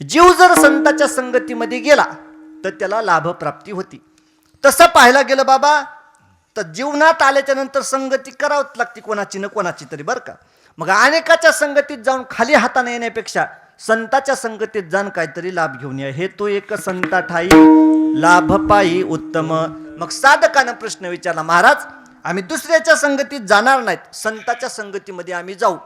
जीव जर संताच्या संगतीमध्ये गेला तर त्याला लाभप्राप्ती होती. तसं पाहायला गेलं बाबा तर जीवनात आल्याच्यानंतर संगती करावंच लागते कोणाची न कोणाची तरी बरं का. मग अनेकाच्या संगतीत जाऊन खाली हाताने येण्यापेक्षा संताच्या संगतीत जाऊन काहीतरी लाभ घेऊन या. हे तो एक संता ठाई लाभ पायी उत्तम. मग साधकानं प्रश्न विचारला महाराज आम्ही दुसऱ्याच्या संगतीत जाणार नाहीत. संताच्या संगतीमध्ये आम्ही जाऊ.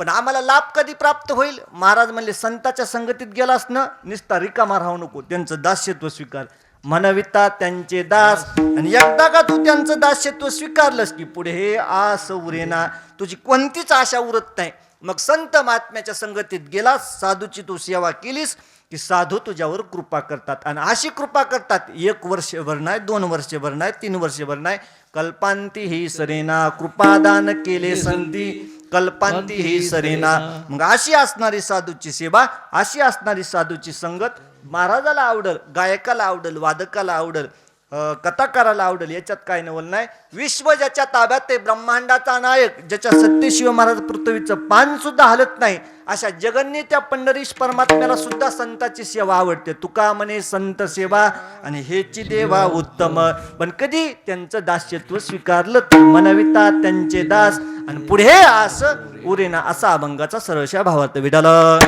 पण आम्हाला लाभ कधी प्राप्त होईल? महाराज म्हणले संताच्या संगतीत गेलास ना निस्ता रिकामा राहू नको. त्यांचं दास्यत्व स्वीकार. म्हणविता त्यांचे दास. आणि एकदा का तू त्यांचं दास्यत्व स्वीकारलंस की पुढे हे आस उरेना तुझी कोणतीच आशा उरत नाही. मग संत महात्म्याच्या संगतीत गेलास साधूची तू सेवा केलीस की साधू तुझ्यावर कृपा करतात. आणि अशी कृपा करतात एक वर्षभर नाही दोन वर्षभर नाही तीन वर्षभर नाही. कल्पांती ही सरेना कृपादान केले संती कल्पांती ही सरेना. मग अशी असणारी साधूची सेवा अशी असणारी साधूची संगत महाराजाला आवडल गायकाला आवडल वादकाला आवडल कथा करायला आवडेल याच्यात काय नवल नाही विश्व ज्याच्या ताब्यात ते ब्रह्मांडाचा नायक ज्याच्या सत्यशिव महाराज पृथ्वीचं पान सुद्धा हलत नाही अशा जगन्नी त्या पंढरीश परमात्म्याला सुद्धा संताची सेवा आवडते तुका म्हणे संत सेवा आणि हेची देवा उत्तम पण कधी त्यांचं दास्यत्व स्वीकारलं तर मनविता त्यांचे दास आणि पुढे असं उरेना असा अभंगाचा सरळशा भावार्थ विडाला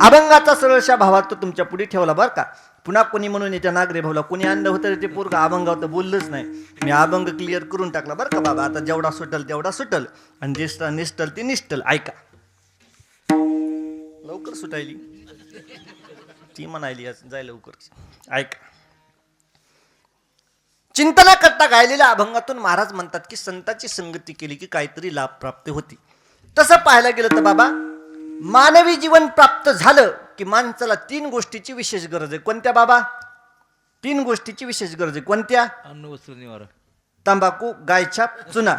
अभंगाचा सरळशा भावात तो तुमच्यापुढे ठेवला बरं का. पुन्हा कोणी म्हणून याच्या नागरे भावला कोणी आणलं होतं ते पोरग अभंगावर तर बोललंच नाही. मी अभंग क्लिअर करून टाकला बरं का बाबा. आता जेवढा सुटल तेवढा सुटल. आणि जेष्ठा निष्ठल ते निष्ठल. ऐका. लवकर सुटायली. ती म्हणायली जाय लवकर. ऐका. चिंतना करता गायलेल्या अभंगातून महाराज म्हणतात की संताची संगती केली की काहीतरी लाभ प्राप्त होती. तसं पाहायला गेलं तर बाबा मानवी जीवन प्राप्त झालं की माणसाला तीन गोष्टीची विशेष गरज आहे. कोणत्या बाबा? तीन गोष्टीची विशेष गरज आहे. कोणत्या? अन्न वस्त्र निवारा. तंबाखू गायछाप चुना.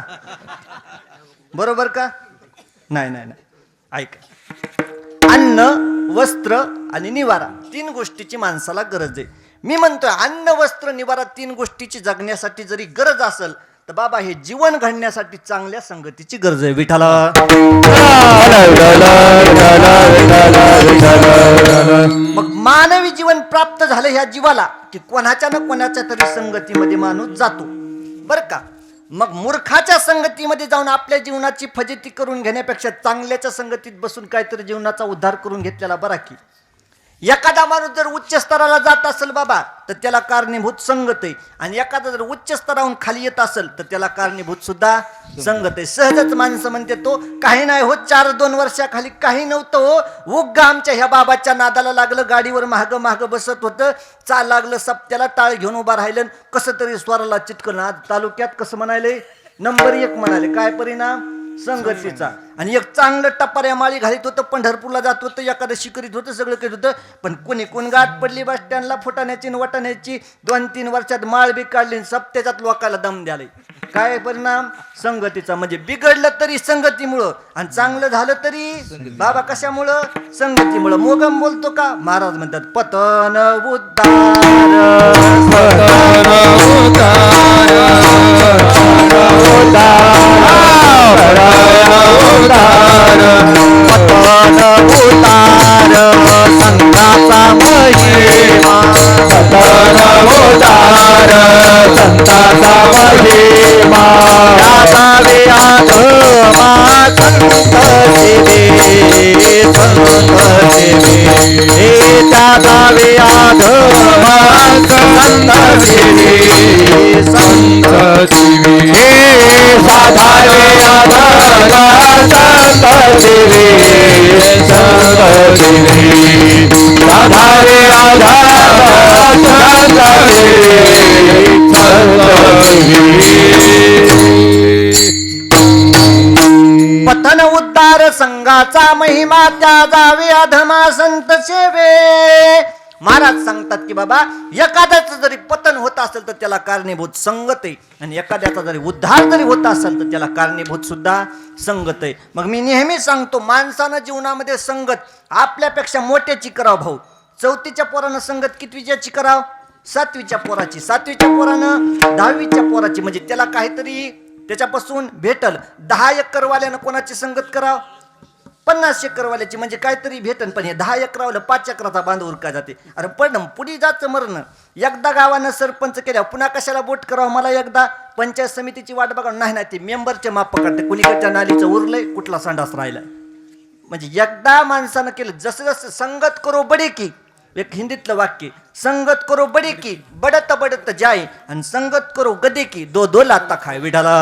बरोबर का? नाही नाही नाही. ऐक. अन्न वस्त्र आणि निवारा तीन गोष्टीची माणसाला गरज आहे. मी म्हणतोय अन्न वस्त्र निवारा तीन गोष्टीची जगण्यासाठी जरी गरज असेल तर बाबा हे जीवन घडण्यासाठी चांगल्या संगतीची गरज आहे. विठाला मग मानवी जीवन प्राप्त झालं ह्या जीवाला की कोणाच्या ना कोणाच्या तरी संगतीमध्ये माणूस जातो. बर का? मग मूर्खाच्या संगतीमध्ये जाऊन आपल्या जीवनाची फजिती करून घेण्यापेक्षा चांगल्याच्या संगतीत बसून काहीतरी जीवनाचा उद्धार करून घेतलेला बरा की. एखादा माणूस जर उच्च स्तराला जात असेल बाबा तर त्याला कारणीभूत संगत आहे. आणि एखादा जर उच्च स्तराहून खाली येत असेल तर त्याला कारणीभूत सुद्धा संगत आहे. सहजच माणसं म्हणते तो काही नाही हो चार दोन वर्षाखाली काही नव्हतं हो. उग आमच्या ह्या बाबाच्या नादाला लागलं गाडीवर महाग महाग बसत होतं. चाल लागलं सप्त्याला टाळ घेऊन उभा राहिलं. कसं तरी स्वराला चिटकलं. आज तालुक्यात कसं म्हणाले नंबर एक म्हणाले. काय परिणाम? संगतीचा आणि एक चांगलं टपाऱ्या माळी घालीत होतं पंढरपूरला जात होतं एखादं शिकरीत होतं सगळं करीत होतं. पण कोणी कोण गाठ पडली बस स्टँडला फुटाण्याची आणि वटाण्याची दोन तीन वर्षात माळ बी काढली आणि सप्त्याच्यात लोकाला दम द्याले काय परिणाम? संगतीचा. म्हणजे बिघडलं तरी संगतीमुळं आणि चांगलं झालं तरी बाबा कशामुळं? संगतीमुळं. मोगम बोलतो का? महाराज म्हणतात पतन संताचा राधा रे राधा आधार. पतन उद्धार संघाचा महिमा त्या जावे अधमा संत सेवे. महाराज सांगतात की बाबा एखाद्याचं जरी पतन होत असेल तर त्याला कारणीभूत संगत आहे. आणि एखाद्याचा जरी उद्धार जरी होत असेल तर त्याला कारणीभूत सुद्धा संगत आहे. मग मी नेहमी सांगतो माणसानं जीवनामध्ये संगत आपल्यापेक्षा मोठ्याची कराव भाऊ. चौथीच्या पोरानं संगत कितवीच्याची कराव? सातवीच्या पोराची. सातवीच्या पोरानं दहावीच्या पोराची. म्हणजे त्याला काहीतरी त्याच्यापासून भेटल. दहा एकरवाल्यानं कोणाची संगत कराव? पन्नास एकरवाल्याची म्हणजे काहीतरी भेटन पण हे दहा एकरावलं पाच एकराचा बांध उरका जाते. अरे पण पुढे जायचं मरण. एकदा गावानं सरपंच केल्या पुन्हा कशाला बोट करावं? मला एकदा पंचायत समितीची वाट बघा नाही नाही ते मेंबरचे माप पकडते कुणीकडच्या नालीचं उरलंय कुठला संडास राहिलाय. म्हणजे एकदा माणसानं केलं जसं जसं संगत करो बडे की एक हिंदीतलं वाक्य संगत करो बडे की बडत बडत जाय आणि संगत करो गदे की दो दो लाता खाय विडाला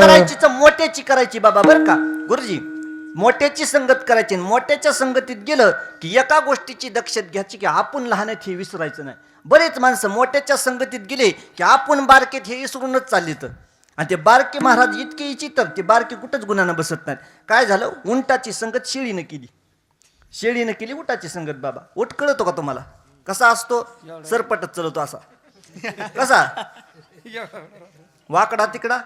करायची तर मोठ्याची करायची बाबा बर का. गुरुजी मोठ्याची संगत करायची आणि मोठ्याच्या संगतीत गेलं की एका गोष्टीची दक्षत घ्यायची की आपण लहान आहेत हे विसरायचं नाही. बरेच माणसं मोठ्याच्या संगतीत गेले की आपण बारकेत हे विसरूनच चालली तर आणि ते बारके महाराज इतके इची तर ते बारके कुठंच गुन्हानं बसत नाहीत. काय झालं? उंटाची संगत शेळीनं केली. शेळीनं केली उटाची संगत बाबा. उठ कळतो का तुम्हाला? कसा असतो? सरपटच चलवतो असा. कसा? वाकडा तिकडा.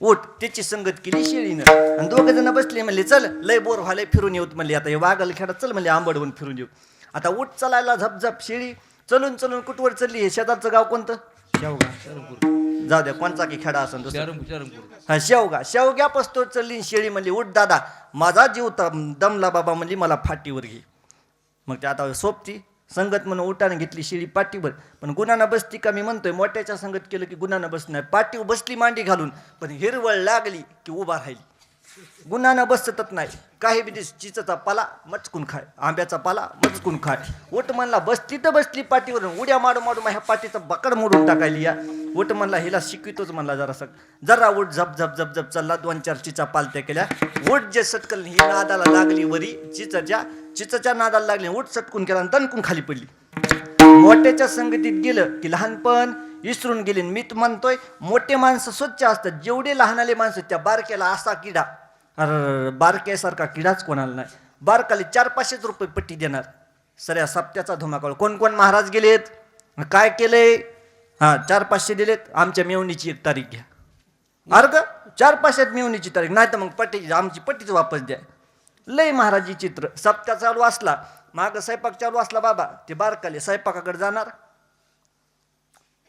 उठ त्याची संगत केली शेळीनं. आणि दोघ जण बसले म्हणले चल लय बोर व्हायला फिरून येऊत म्हणले. आता हे वागल खेळा चल म्हणले आंबडवून फिरून येऊ. आता उठ चलायला झपझप शेळी चलून चलून कुठवर चालली? हे शेजारचं गाव कोणतं? जाऊ द्या कोणचा की खेडा असेल दुसरा? हा शेवगा शेवग्या पस्तो चलली शेळी म्हणली उठ दादा माझा जीव दमला बाबा म्हणली मला फाटीवर घे. मग ते आता सोबती संगत म्हणून उठाने घेतली शिळी पाठीवर. पण गुणानं बसती का मी म्हणतोय मोठ्याच्या संगत केलं की गुणानं बस नाही. पाठीवर बसली मांडी घालून पण हिरवळ लागली की उभा राहिली. गुणानं बसतच नाही. काही बी दिस चिचाचा पाला मचकून खाय. आंब्याचा पाला मचकून खाय. उठ म्हणला बसली तर बसली पाटीवरून उड्या मारू मारू ह्या पाठीचा बकड मोडून टाकायली या. उठ म्हणला हिला शिकवितोच म्हणला जरासा. जरा उठ झप झप झप झप चालला. दोन चार चिचा पालत्या केल्या. उठ जे सटकल ही नादाला लागली वरी. चिचाच्या चिचाच्या नादाला लागली. उठ सटकून केला आणि दणकून खाली पडली. मोठ्याच्या संगतीत गेलं की लहानपण विसरून गेले. मी तर म्हणतोय मोठे माणसं स्वच्छ असतात. जेवढे लहानाले माणसं त्या बारक्याला असा किडा अरे बारक्यासारखा किडाच कोणाला नाही. बारकाले चार पाचशेच रुपये पट्टी देणार. सऱ्या सप्त्याचा धुमाकाळ. कोण कोण महाराज गेलेत? काय केले हा चार पाचशे दिलेत. आमच्या मेवणीची एक तारीख घ्या. अर्ग चार पाचशेत मेवणीची तारीख. नाही तर मग पट्टीची आमची पट्टीच वापस द्या. लय महाराजी चित्र. सप्त्या चालू असला. माग स्वयंपाक चालू असला बाबा. ते बारकाले स्वयंपाकाकडे जाणार.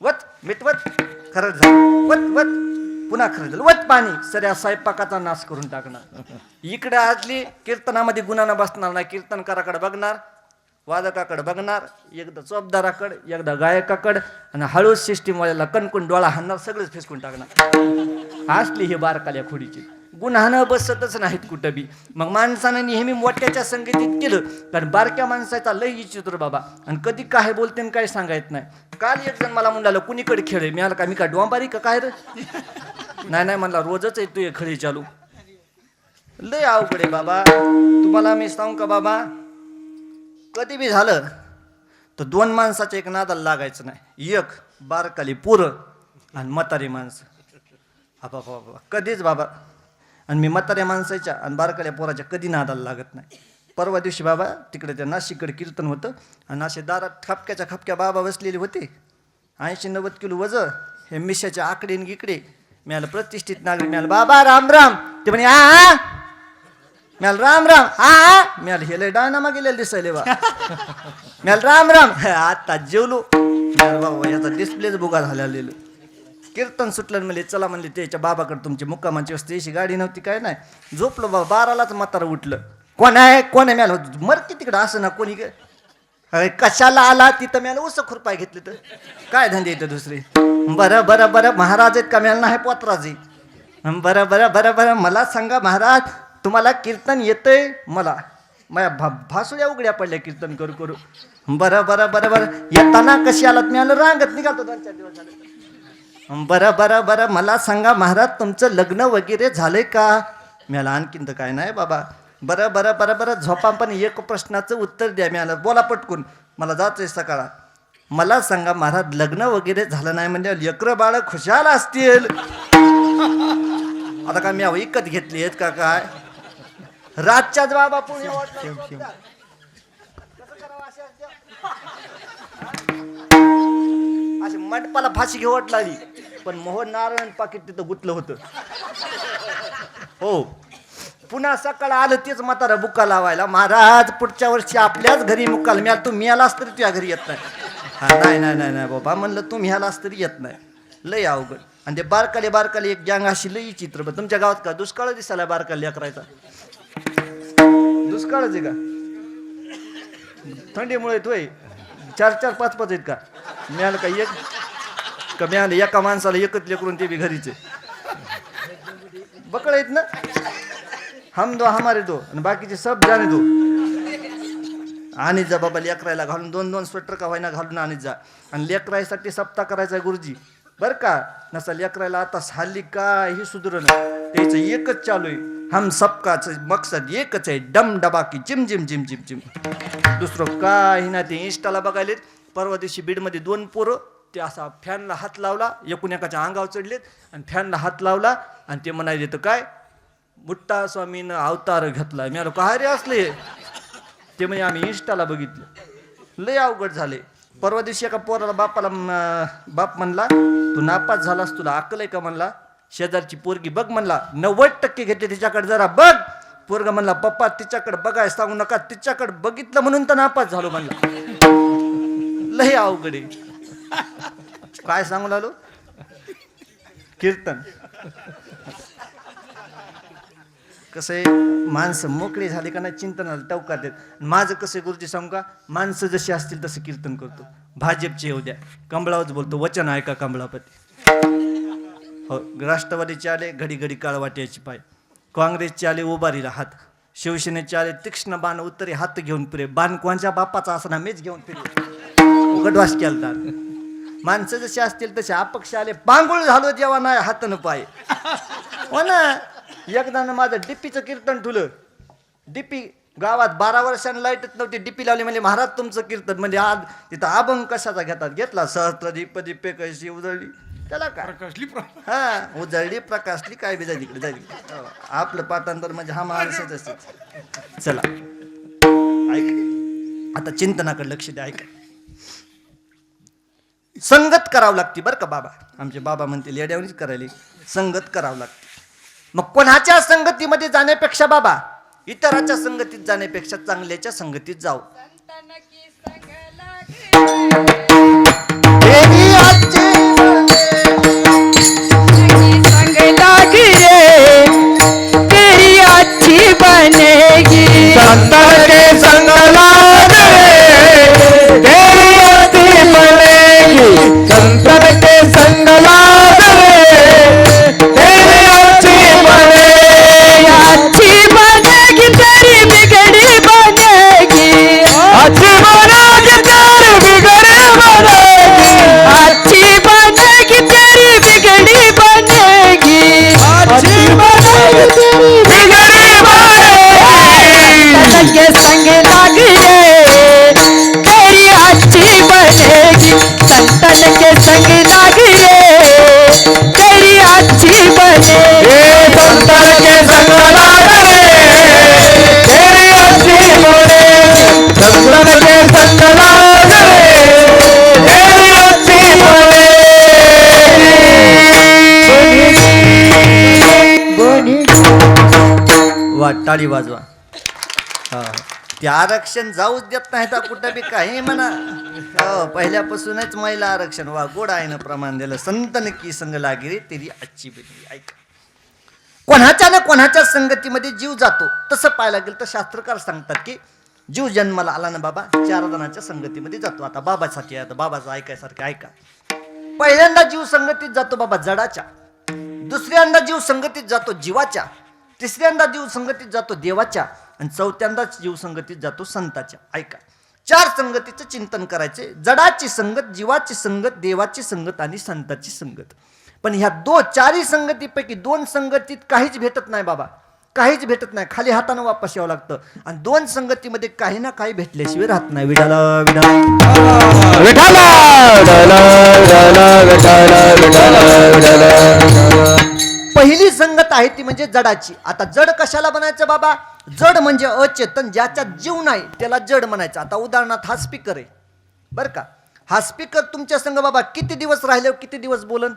वत मिटवत. खरंच झालं. वत वत. पुन्हा खरं वत पाणी. सऱ्या स्वयंपाकाचा नाश करून टाकणार. इकडे आजली कीर्तनामध्ये गुन्हा बसणार नाही. कीर्तनकाराकडे बघणार वादकाकडे बघणार एकदा चोपदाराकडे एकदा गायकाकडे आणि हळूच सिस्टीमवाल्याला कणकुण डोळा हाणणार सगळंच फिसकून टाकणार. असली ही बारकाल्या खोडीची. गुन्हानं बसतच नाहीत कुठं बी. मग माणसानं नेहमी मोठ्याच्या संगतीत केलं कारण बारक्या माणसाचा लय विचित्र बाबा. आणि कधी काय बोलते आणि काय सांगायत नाही. काल एक जण मला म्हणालं कुणीकडे खेळ मी आला का मी का डोंबारी का काय रे? नाही नाही म्हणला रोजच येतोय खळी चालू. लय अवघड आहे बाबा. तुम्हाला मी सांगू का बाबा? कधी बी झालं तर दोन माणसाच्या एक नादाला लागायचं नाही. एक बारकाली पुरं आणि म्हातारी माणसं. बाबा बाबा कधीच बाबा आणि मी म्हाताऱ्या माणसाच्या आणि बारकाल्या पोराच्या कधी नादाला लागत नाही. परवा दिवशी बाबा तिकडे त्या नाशिककडे कीर्तन होतं आणि असे दारात खपक्याच्या खपक्या बाबा बसलेले होते. ऐंशी नव्वद किलो वजन हे मिशाच्या आकडे इकडे गिकडे. मिळालं प्रतिष्ठित नागरिक मिळालं बाबा राम राम. ते म्हणे आ म्याल राम राम. आ म्याल लय डायनामा गेलेलं दिसायले बा. म्याल राम राम. आता जेवलो. बाबा याचा डिस्प्लेच बुगा झालेलं. कीर्तन सुटलं म्हणले चला म्हणले त्याच्या बाबाकडे तुमची मुक्कामाची वस्ती अशी गाडी नव्हती काय नाही. झोपलो बाबा बारालाच म्हातारा उठलं. कोण आहे? कोण आहे? म्याल मर की तिकडं असं ना कोणी ग. अरे कशाला आला? तिथं मॅल उस खुरपाय घेतली तर. काय धंदे येतं दुसरे? बरं बरं बरं महाराज आहेत का? ना नाही पोत्राजी बरं बरं बरं बरं मला सांगा महाराज तुम्हाला कीर्तन येतंय? मला. माझ्या भा भासुड्या उघड्या पडल्या कीर्तन करू करू. बरं बरं बरं बरं. येताना कशी आलात? मी आलं रांगत निघालतो दोन चार दिवस झाले. बरं बरं बरं. मला सांगा महाराज तुमचं लग्न वगैरे झालंय का? मला आणखीन तर काय नाही बाबा. बरं बरं बरं बरं. झोपा पण एक प्रश्नाचं उत्तर द्या मी आलं बोला पटकून. मला जायचंय सकाळा मला सांगा महाराज लग्न वगैरे झालं नाही म्हणजे लेकरं बाळ खुशाल असतील? आता काय मी विकत घेतली आहेत का काय? रातच्याच बाबा पुणे अशा- मंडपाला फाशी घेवट लागली. पण मोहन नारायण पाकिट तिथं गुतलं होतं. हो. पुन्हा सकाळ आलं तेच म्हातारा बुक्का लावायला. महाराज पुढच्या वर्षी आपल्याच घरी मुक्काल. मिळाल तुम्ही आलास तरी तुझ्या घरी येत नाही. हा नाही नाही नाही नाही बाबा. म्हणलं तुम्ही आलास तरी येत नाही. लय अवघड. आणि ते बारकाले बारकाले एक गँग अशी लई चित्र तुमच्या गावात का? दुष्काळ दिसायला बारकाले अकरायचा दुष्काळच आहे का? थंडीमुळे येतोय चार चार पाच पाच आहेत का? मिळालं का? एक कमी आले एका माणसाला एकच लेकरून ते बी घरीचे. बकळ आहेत ना? हम दो हमारे दो आणि बाकीचे सब जाणे दो. आणि जा बाबा लेकरायला घालून दोन दोन स्वेटर का व्हायना घालून आणि जा. आणि लेकरायसाठी सप्ताह करायचा गुरुजी. बर का? नसा लेकरायला आता हल्ली काही सुधरण त्याचं एकच चालू आहे. हम सबकाच मकसद एकच आहे. डम डबाकी gym gym gym gym gym दुसरं काही नाही. ते इंस्टाला बघायलेत. परवा दिवशी बीडमध्ये दोन पोरं ते असा फॅनला हात लावला एकूण एकाच्या अंगावर चढलेत आणि फॅनला हात लावला आणि ते म्हणायले तर काय? मुट्टा स्वामीनं अवतार घेतला. मी आलो काय रे असले? ते म्हणजे आम्ही इंस्टाला बघितलं. लय अवघड झाले. परवा दिवशी एका पोराला बापाला बाप म्हणला तू नापास झालास तुला अक्कल आहे का? म्हणला शेजारची पोरगी बघ म्हणला नव्वद टक्के घेते तिच्याकडे जरा बघ. पोरग म्हणला पप्पा तिच्याकडे बघाय सांगू नका तिच्याकडे बघितलं म्हणून तर नापास झालो म्हणला. लय अवघड आहे. काय सांगू लागलो कीर्तन. कसं आहे माणसं मोकळी झाली का नाही चिंतनाला टवकार देत. माझं कसं गुरुजी सांगू का माणसं जशी असतील तसं कीर्तन करतो. भाजपचे येऊ द्या. कमळावच बोलतो वचन ऐका कमळापती. हो राष्ट्रवादीचे आले घडी घडी काळवाट्याची पाय. काँग्रेसचे आले उभारीला हात. शिवसेनेचे आले तीक्ष्ण बाण उत्तरे हात घेऊन फिरे. बाण कोणच्या बापाचा असना मीच घेऊन फिरे. उघडवास केलता. माणसं जशी असतील तसे अपक्ष आले पांगुळ झालो जेव्हा नाही हातनं पाय. हो ना? एकदा ना माझं डीपीचं कीर्तन ठुलं. डीपी गावात बारा वर्षांनी लाईटच नव्हती. डीपी लावली म्हणजे महाराज तुमचं कीर्तन म्हणजे आज तिथं अभंग कशाचा घेतात? घेतला सहस्त्र दीप दीपे कशी उजळली? त्याला काय? कसली हा उजळली प्रकाशली काय बी जाईल इकडे जाईल हो, आपलं पाठांतर म्हणजे हा असत चला. ऐक. आता चिंतनाकडे लक्ष द्या ऐका. संगत करावं लागते बरं का बाबा. आमचे बाबा म्हणतील येड्यावरीच करायला. संगत करावं लागते. मग कोणाच्या संगतीमध्ये जाण्यापेक्षा बाबा? इतराच्या संगतीत जाण्यापेक्षा चांगल्याच्या संगतीत जाऊ. टाळी वाजवा. हा. ते आरक्षण जाऊच देत नाही तर कुठं बी काही म्हणा. हो पहिल्यापासूनच महिला आरक्षण वा गोड आहे ना प्रमाण दिलं. संतन की संग लागे तेरी आजची बिनी ऐक. कोणाच्या ना कोणाच्या संगतीमध्ये जीव जातो तसं पाहायला गेलं तर शास्त्रकार सांगतात की जीव जन्माला आला ना बाबा चार जणांच्या संगतीमध्ये जातो. आता बाबासाठी आता बाबाचं ऐकायसारखं ऐका. पहिल्यांदा जीव संगतीत जातो बाबा जडाच्या. दुसऱ्यांदा जीव संगतीत जातो जीवाच्या. तिसऱ्यांदा जीव संगतीत जातो देवाच्या आणि चौथ्यांदाच जीव संगतीत जातो संताच्या. ऐका. चार संगतीचं चिंतन करायचे. जडाची संगत जीवाची संगत देवाची संगत आणि संताची संगत. पण ह्या दो चारही संगतीपैकी दोन संगतीत काहीच भेटत नाही बाबा. काहीच भेटत नाही. खाली हातानं वापस यावं लागतं. आणि दोन संगतीमध्ये काही ना काही भेटल्याशिवाय राहत नाही. विडाला विडाला विठाला. पहिली संगत आहे ती म्हणजे जडाची. आता जड कशाला बनायचं बाबा? जड म्हणजे अचेतन ज्याच्यात जीव नाही त्याला जड म्हणायचं. आता उदाहरणार्थ हा स्पीकर आहे. बरं का? हा स्पीकर तुमच्या संग बाबा किती दिवस राहिले हो? किती दिवस बोलन?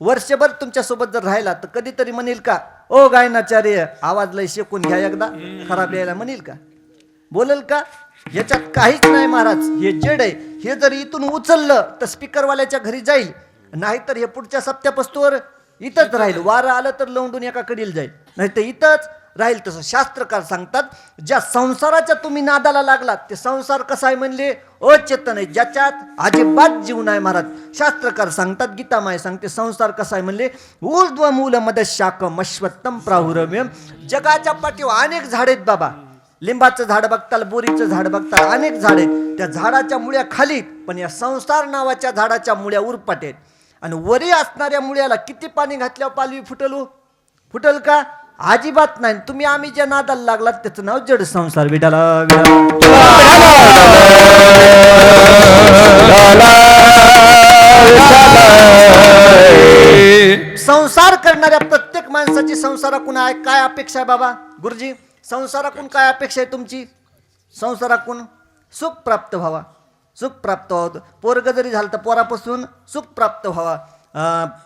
वर्षभर तुमच्यासोबत जर राहिला तर कधीतरी म्हणेल का ओ गायनाचार्य आवाज लय शेकून घ्या एकदा खराब यायला म्हणील का? बोलेल का? याच्यात काहीच नाही महाराज हे जेड आहे. हे जर इथून उचललं तर स्पीकरवाल्याच्या घरी जाईल. नाहीतर हे पुढच्या सप्त्यापस्तूवर इथंच राहील. वारं आलं तर लवंडून एका कडील जाईल. नाही तर इथंच राहील तसं. शास्त्रकार सांगतात ज्या संसाराच्या तुम्ही नादाला लागलात ते संसार कसा आहे म्हणले? अचेतन आहे. ज्याच्यात अजिबात जीव नाही महाराज शास्त्रकार सांगतात गीतामाय सांगते संसार कसा आहे म्हणले? ऊर्ध्व मूल मदशाकम अश्वत्तम प्राहुरम्यम जगाच्या पाठीवर अनेक झाड आहेत बाबा. लिंबाचं झाड बघताल बोरीचं झाड बघताल अनेक झाड आहेत. त्या झाडाच्या मुळ्या खालीत पण या संसार नावाच्या झाडाच्या मुळ्या उरपाट आहेत. आणि वरी असणाऱ्या मुळ्याला किती पाणी घातल्यावर पालवी फुटलो? फुटल का? अजिबात नाही. तुम्ही आम्ही ज्या नादाला लागलात त्याचं नाव जड संसार. विडाला संसार करणाऱ्या प्रत्येक माणसाची संसाराकून आहे. काय अपेक्षा आहे बाबा? गुरुजी संसाराकून काय अपेक्षा आहे तुमची? संसाराकून सुख प्राप्त व्हावा. सुख प्राप्त व्हावं पोरग जरी झालं तर पोरापासून सुख प्राप्त व्हावा.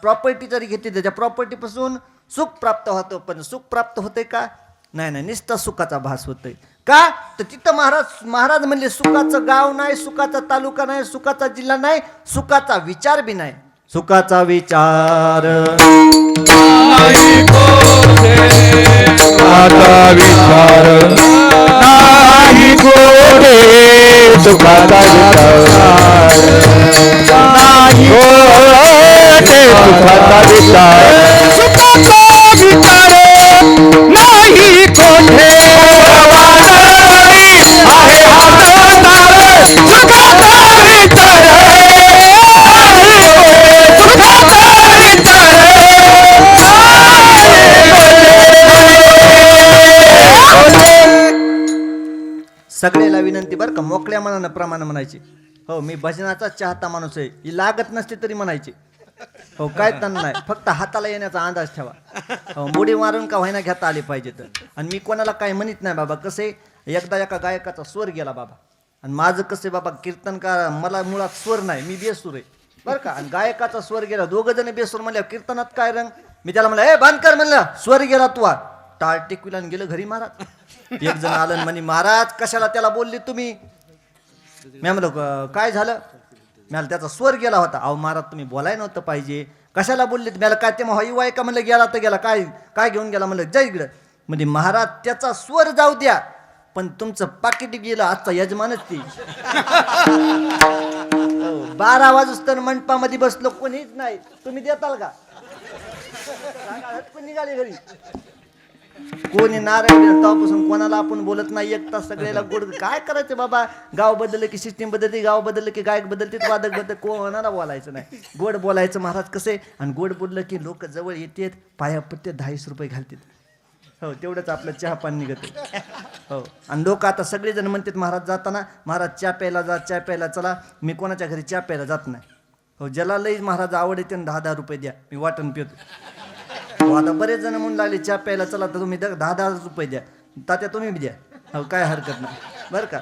प्रॉपर्टी जरी घेतली त्याच्या प्रॉपर्टीपासून सुख प्राप्त होतं. पण सुख प्राप्त होते का? नाही नाही. निस्ता सुखाचा भास होतोय. का? तर तिथं महाराज महाराज म्हणले सुखाचं गाव नाही सुखाचा तालुका नाही सुखाचा जिल्हा नाही सुखाचा विचार बी नाही. सुखाचा विचार. आता विचार. नाही गोडे सुखाचा विचार. नाही गोडे सुखाचा विचार. सुखाचा विचार. नाही कोठे. आहे हातदार सुखाचा विचार. म्हणते बरं का? मोकळ्या मनानं प्रमाण म्हणायची. हो मी भजनाचा चाहता माणूस आहे. ही लागत नसते तरी म्हणायची. हो काय तण नाही. फक्त हाताला येण्याचा अंदाज ठेवा. हो मुडी मारून का व्हायना घेता आले पाहिजे तर. आणि मी कोणाला काय म्हणत नाही बाबा. कसे एकदा एका गायकाचा स्वर गेला बाबा. आणि माझं कसं बाबा कीर्तनकार मला मुळात स्वर नाही. मी बेसूर आहे. बरं का? आणि गायकाचा स्वर गेला. दोघं जण बेसूर म्हणल्या कीर्तनात काय रंग? मी त्याला म्हणलं ए बांधकर म्हणलं स्वर गेला तू टाळ टेकविला आणि गेलं घरी महाराज. एक जण आलं म्हणे महाराज कशाला त्याला बोलले तुम्ही? मी म्हणलं काय झालं? मी त्याचा स्वर गेला होता. अहो महाराज तुम्ही बोलाय नव्हतं पाहिजे. कशाला बोलले मला काय ते हई वाय का? म्हणलं गेला तर गेला. काय काय घेऊन गेला? म्हणलं जय इकडं. म्हणजे महाराज त्याचा स्वर जाऊ द्या पण तुमचं पाकिट गेलं आजचा यजमानच ती. बारा वाजूस तर मंडपामध्ये बसलो कोणीच नाही. तुम्ही देताल का? निघाले घरी. कोणी नारायण तेव्हापासून कोणाला आपण बोलत नाही एक तास सगळ्याला गोड. काय करायचं बाबा? गाव बदललं की सिस्टीम बदलते गाव बदललं की गायक बदलते वादक बदल कोणाला बोलायचं नाही. गोड बोलायचं महाराज कसे? आणि गोड बोललं की लोक जवळ येतात पायापत्ते दहाच रुपये घालतात. हो तेवढंच आपलं चहा पाणी निघत हो आणि लोक आता सगळेजण म्हणतात महाराज जाताना महाराज चहा प्यायला जा चहा प्यायला चला. मी कोणाच्या घरी चहा प्यायला जात नाही. हो ज्याला लई महाराज आवड येते ना दहा दहा रुपये द्या. मी वाटण पितो. हो आता बरेच जण म्हणून लागले चहा प्यायला चला तर तुम्ही दहा दहा रुपये द्या. तात्या तुम्ही द्या. हो काय हरकत नाही. बरं का?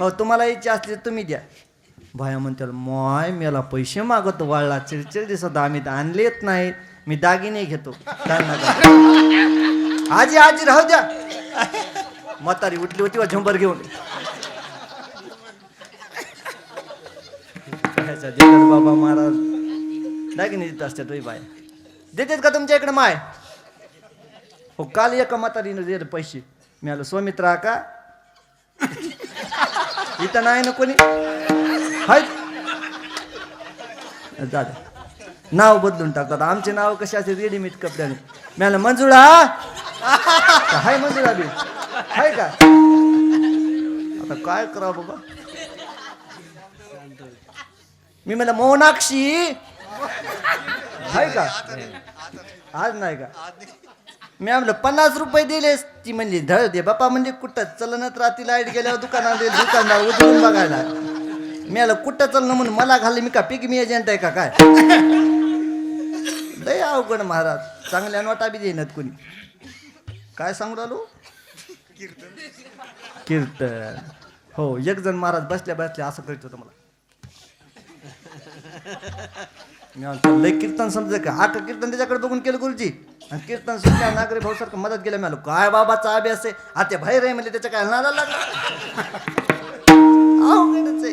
हो तुम्हाला इच्छा असली तुम्ही द्या. भाया म्हणते माय मला पैसे मागत वाळला चिडचिड दिसत आम्ही तर आणलेच नाही. मी दागिने घेतो. आजी आजी राहू द्या. म्हातारी उठली होती वा झंबर घेऊन. बाबा महाराज दागिने देत असते वै बाय. देतात का तुमच्या इकडे माय? हो काल एका म्हातारीनं दे पैसे. मी आलो सौमित्रा का इथं नाही ना कोणी? हाय. दादा नाव बदलून टाकतात. आमचे नाव कसे असे रेडीमेड कपड्याने. मी आलं मंजुळा हाय मंजुळा बी? हाय का? आता काय करावं बाबा? मी म्हणलं मोनाक्षी हाय का? आज नाही का? मी म्हणलं पन्नास रुपये दिलेस ती म्हणली धड दे बापा म्हणजे कुठं चलनत रात्री लाइट गेल्यावर दुकानात दुकानदार उतरून बघायला. मी आलं कुठं चलणं म्हणून मला घालले मी का पिक मी एजंट आहे का काय? लय अवघड महाराज चांगल्या नोटा बी देण्यात कोणी. काय सांगू राहिलो? कीर्तन. हो एक जण महाराज बसल्या बसल्या असं करीत होतं मला. लय कीर्तन समजा का? आठ कीर्तन त्याच्याकडे बघून केलं गुरुजी. आणि कीर्तन सुद्धा नागरी भाऊ सारखं मदत केलं मिळालो काय बाबा अभ्यास आहे? आता भाई रे म्हणजे त्याच्या काय नादा लागला? अवघडच